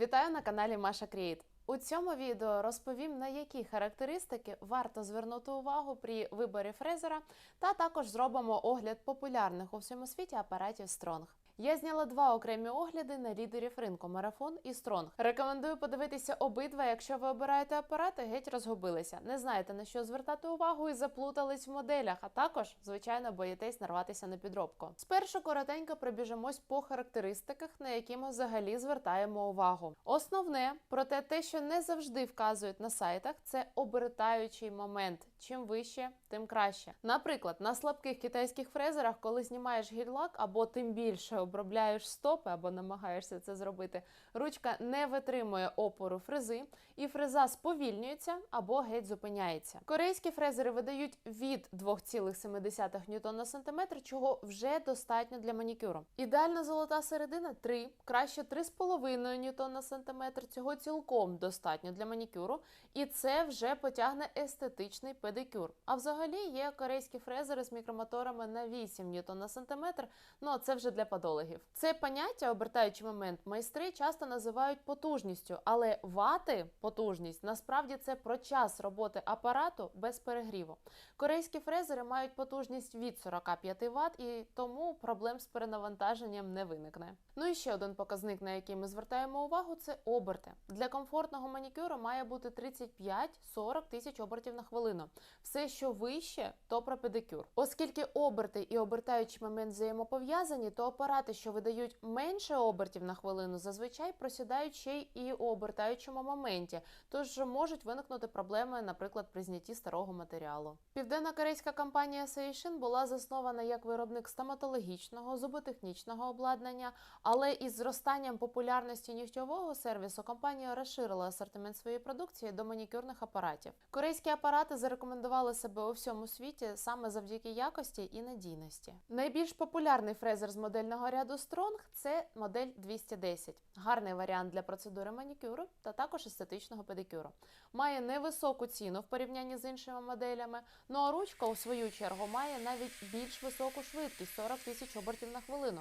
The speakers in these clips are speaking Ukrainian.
Вітаю на каналі Маша Кріт. У цьому відео розповім, на які характеристики варто звернути увагу при виборі фрезера, та також зробимо огляд популярних у всьому світі апаратів Stronг. Я зняла два окремі огляди на лідерів ринку марафон і Stronг. Рекомендую подивитися обидва, якщо ви обираєте апарати, геть розгубилися, не знаєте на що звертати увагу і заплутались в моделях, а також, звичайно, боїтесь нарватися на підробку. Спершу коротенько пробіжимось по характеристиках, на які ми взагалі звертаємо увагу. Основне, проте те, що не завжди вказують на сайтах, це обертаючий момент. Чим вище, тим краще. Наприклад, на слабких китайських фрезерах, коли знімаєш гірлак або тим більше обробляєш стопи або намагаєшся це зробити, ручка не витримує опору фрези, і фреза сповільнюється або геть зупиняється. Корейські фрезери видають від 2,7 ньютон на сантиметр, чого вже достатньо для манікюру. Ідеальна золота середина 3, краще 3,5 ньютон на сантиметр. Цього цілком достатньо для манікюру, і це вже потягне естетичний педикюр. А взагалі є корейські фрезери з мікромоторами на 8 ньютон на сантиметр. Ну це вже для подологів. Це поняття, обертаючий момент, майстри часто називають потужністю, але вати потужність насправді це про час роботи апарату без перегріву. Корейські фрезери мають потужність від 45 Вт, і тому проблем з перенавантаженням не виникне. Ну і ще один показник, на який ми звертаємо увагу, це оберти. Для комфортного манікюру має бути 35-40 тисяч обертів на хвилину. Все, що вище, то про педикюр. Оскільки оберти і обертаючий момент взаємопов'язані, то апарати, що видають менше обертів на хвилину, зазвичай просідають ще й і у обертаючому моменті, тож можуть виникнути проблеми, наприклад, при знятті старого матеріалу. Південна корейська компанія Seishin була заснована як виробник стоматологічного, зуботехнічного обладнання, але із зростанням популярності нігтьового сервісу компанія розширила асортимент своєї продукції до манікюрних апаратів. Корейські апарати зарекомендували себе у всьому світі саме завдяки якості і надійності. Найбільш популярний фрезер з модельного ряду Strong – це модель 210. Гарний варіант для процедури манікюру та також естетичного педикюру. Має невисоку ціну в порівнянні з іншими моделями. Ну а ручка, у свою чергу, має навіть більш високу швидкість 40 тисяч обертів на хвилину.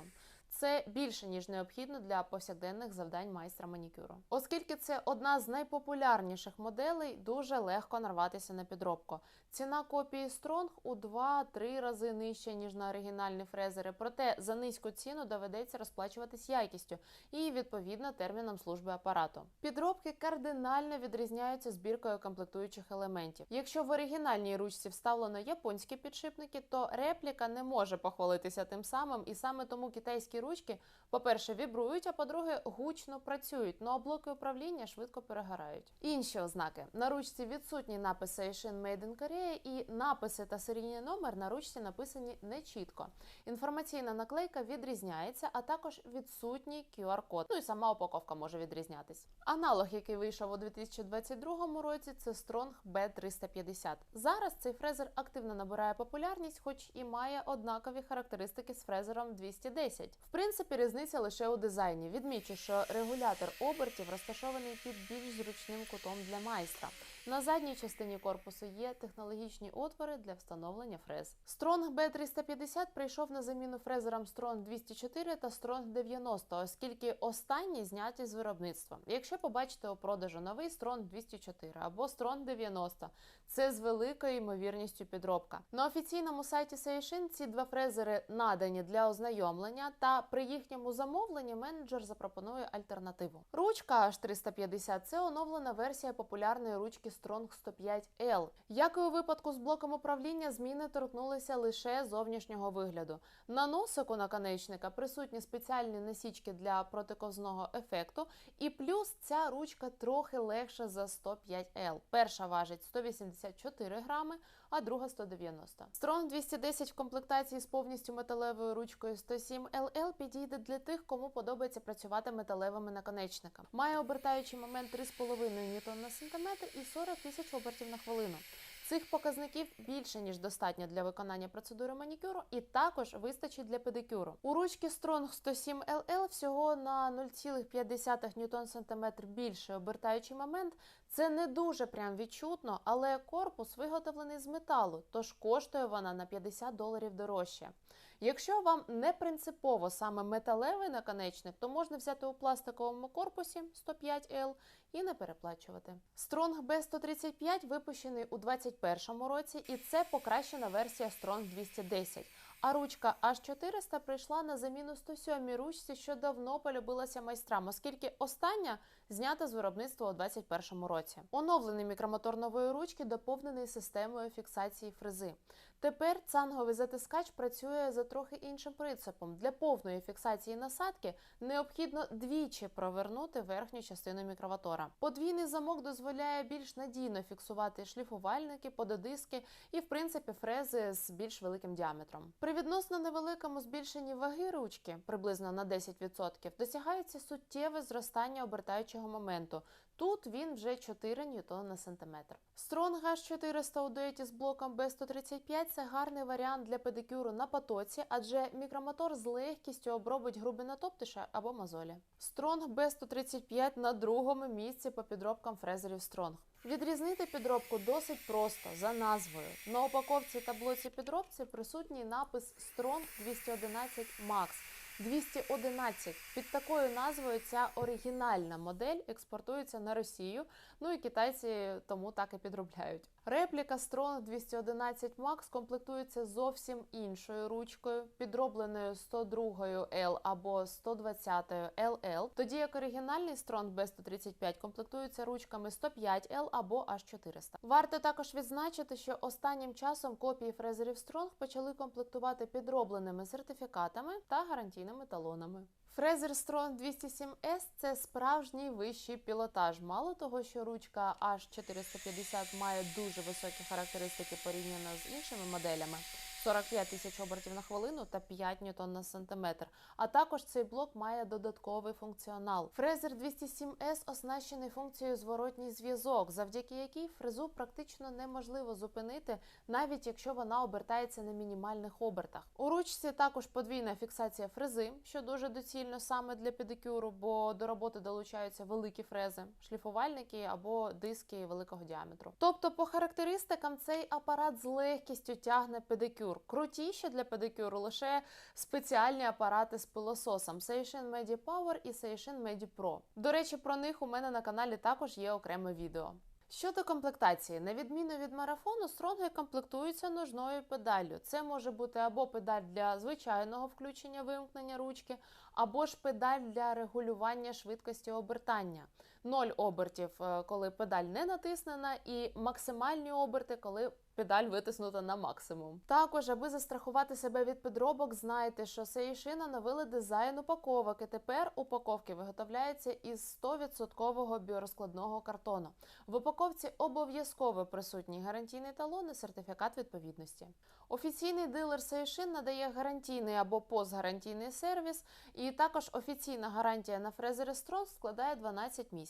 Це більше ніж необхідно для повсякденних завдань майстра манікюру. Оскільки це одна з найпопулярніших моделей, дуже легко нарватися на підробку. Ціна копії Strong у 2-3 рази нижча ніж на оригінальні фрезери. Проте за низьку ціну доведеться розплачуватись якістю і відповідно терміном служби апарату. Підробки кардинально відрізняються збіркою комплектуючих елементів. Якщо в оригінальній ручці вставлено японські підшипники, то репліка не може похвалитися тим самим, і саме тому китайські ручки, по-перше, вібрують, а по-друге, гучно працюють, ну а блоки управління швидко перегорають. Інші ознаки на ручці відсутній напис Seishin Made in Korea і написи та серійний номер на ручці написані нечітко. Інформаційна наклейка відрізняється, а також відсутній QR-код. Ну і сама упаковка може відрізнятись. Аналог, який вийшов у 2022 році, це Strong B350. Зараз цей фрезер активно набирає популярність, хоч і має однакові характеристики з фрезером 210. Принципі, різниця лише у дизайні. Відмічу, що регулятор обертів розташований під більш зручним кутом для майстра. На задній частині корпусу є технологічні отвори для встановлення фрез. Strong B350 прийшов на заміну фрезерам Strong 204 та Strong 90, оскільки останні зняті з виробництва. Якщо побачите у продажу новий Strong 204 або Strong 90, це з великою ймовірністю підробка. На офіційному сайті Seishin ці два фрезери надані для ознайомлення, та при їхньому замовленні менеджер запропонує альтернативу. Ручка H350 це оновлена версія популярної ручки Strong 105L. Як і у випадку з блоком управління, зміни торкнулися лише зовнішнього вигляду. На носику наконечника присутні спеціальні насічки для протиковзного ефекту, і плюс ця ручка трохи легша за 105L. Перша важить 184 грами, а друга 190. Strong 210 в комплектації з повністю металевою ручкою 107 LL підійде для тих, кому подобається працювати металевими наконечниками. Має обертаючий момент 3,5 ньютон на сантиметр і 40 тисяч обертів на хвилину. Цих показників більше ніж достатньо для виконання процедури манікюру, і також вистачить для педикюру. У ручки Strong 107 LL всього на 0,5 ньютон сантиметр більше обертаючий момент. Це не дуже прям відчутно, але корпус виготовлений з металу, тож коштує вона на 50 доларів дорожче. Якщо вам не принципово саме металевий наконечник, то можна взяти у пластиковому корпусі 105L і не переплачувати. Strong B135 випущений у 2021 році, і це покращена версія Strong 210. А ручка H400 прийшла на заміну 107 ручці, що давно полюбилася майстрам, оскільки остання знята з виробництва у 2021 році. Оновлений мікромотор нової ручки доповнений системою фіксації фрези. Тепер цанговий затискач працює за трохи іншим принципом. Для повної фіксації насадки необхідно двічі провернути верхню частину мікроватора. Подвійний замок дозволяє більш надійно фіксувати шліфувальники, пододиски і, в принципі, фрези з більш великим діаметром. При відносно невеликому збільшенні ваги ручки, приблизно на 10%, досягається суттєве зростання обертаючого моменту. Тут він вже 4 ньютон на сантиметр. Strong H400 у дуеті з блоком B135 це гарний варіант для педикюру на потоці, адже мікромотор з легкістю обробить грубина топтиша або мозолі. Strong B135 на другому місці по підробкам фрезерів Strong. Відрізнити підробку досить просто за назвою. На упаковці та блоці підробці присутній напис Strong 211 Max. 211. Під такою назвою ця оригінальна модель експортується на Росію. Ну і китайці тому так і підробляють. Репліка Strong 211 Max комплектується зовсім іншою ручкою, підробленою 102 L або 120 LL, тоді як оригінальний Strong B135 комплектується ручками 105 L або H400. Варто також відзначити, що останнім часом копії фрезерів Strong почали комплектувати підробленими сертифікатами та гарантійними талонами. Фрезер Strong 207S – це справжній вищий пілотаж. Мало того, що ручка H450 має дуже високі характеристики порівняно з іншими моделями. 45 тисяч обертів на хвилину та 5 ньютон на сантиметр. А також цей блок має додатковий функціонал. Фрезер 207S оснащений функцією зворотній зв'язок, завдяки якій фрезу практично неможливо зупинити, навіть якщо вона обертається на мінімальних обертах. У ручці також подвійна фіксація фрези, що дуже доцільно саме для педикюру, бо до роботи долучаються великі фрези, шліфувальники або диски великого діаметру. Тобто, по характеристикам, цей апарат з легкістю тягне педикюр. Крутіші для педикюру лише спеціальні апарати з пилососом Seishin Medi Power і Seishin Medi Pro. До речі, про них у мене на каналі також є окреме відео. Щодо комплектації, на відміну від марафону, стронги комплектуються ножною педаллю. Це може бути або педаль для звичайного включення вимкнення ручки, або ж педаль для регулювання швидкості обертання. Ноль обертів, е, коли педаль не натиснена, і максимальні оберти, коли педаль витиснута на максимум. Також, аби застрахувати себе від підробок, знайте, що Seishin оновили дизайн упаковок, і тепер упаковки виготовляються із 100% біорозкладного картону. В упаковці обов'язково присутній гарантійний талон і сертифікат відповідності. Офіційний дилер Seishin надає гарантійний або постгарантійний сервіс, і також офіційна гарантія на фрезери складає 12 місяців.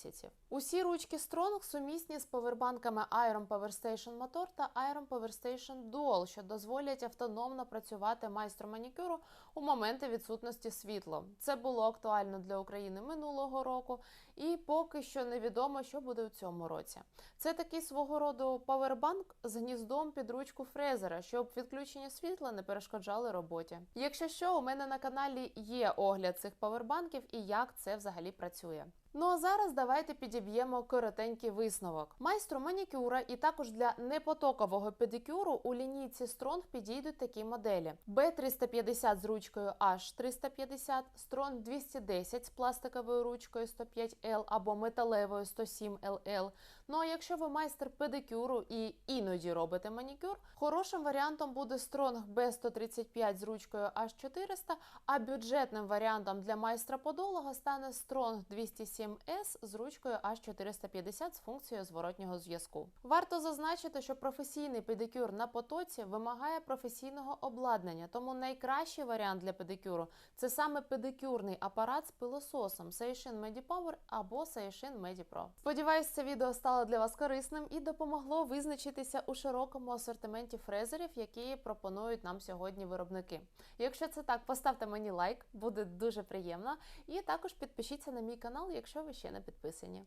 Усі ручки Strong сумісні з повербанками Iron Power Station Motor та Iron Power Station Dual, що дозволять автономно працювати майстру манікюру у моменти відсутності світла. Це було актуально для України минулого року, і поки що невідомо, що буде у цьому році. Це такий свого роду павербанк з гніздом під ручку фрезера, щоб відключення світла не перешкоджали роботі. Якщо що, у мене на каналі є огляд цих павербанків і як це взагалі працює. Ну а зараз давайте підіб'ємо коротенький висновок. Майстру манікюра і також для непотокового педикюру у лінійці Strong підійдуть такі моделі: B350 з ручкою H350, Strong 210 з пластиковою ручкою 105L або металевою 107LL. Ну а якщо ви майстер педикюру і іноді робите манікюр, хорошим варіантом буде Strong B135 з ручкою H400, а бюджетним варіантом для майстра подолога стане Strong 207S з ручкою H450 з функцією зворотнього зв'язку. Варто зазначити, що професійний педикюр на потоці вимагає професійного обладнання, тому найкращий варіант для педикюру це саме педикюрний апарат з пилососом Seishin MediPower або Seishin MediPro. Сподіваюсь, це відео стало для вас корисним і допомогло визначитися у широкому асортименті фрезерів, які пропонують нам сьогодні виробники. Якщо це так, поставте мені лайк, буде дуже приємно. І також підпишіться на мій канал, якщо ви ще не підписані.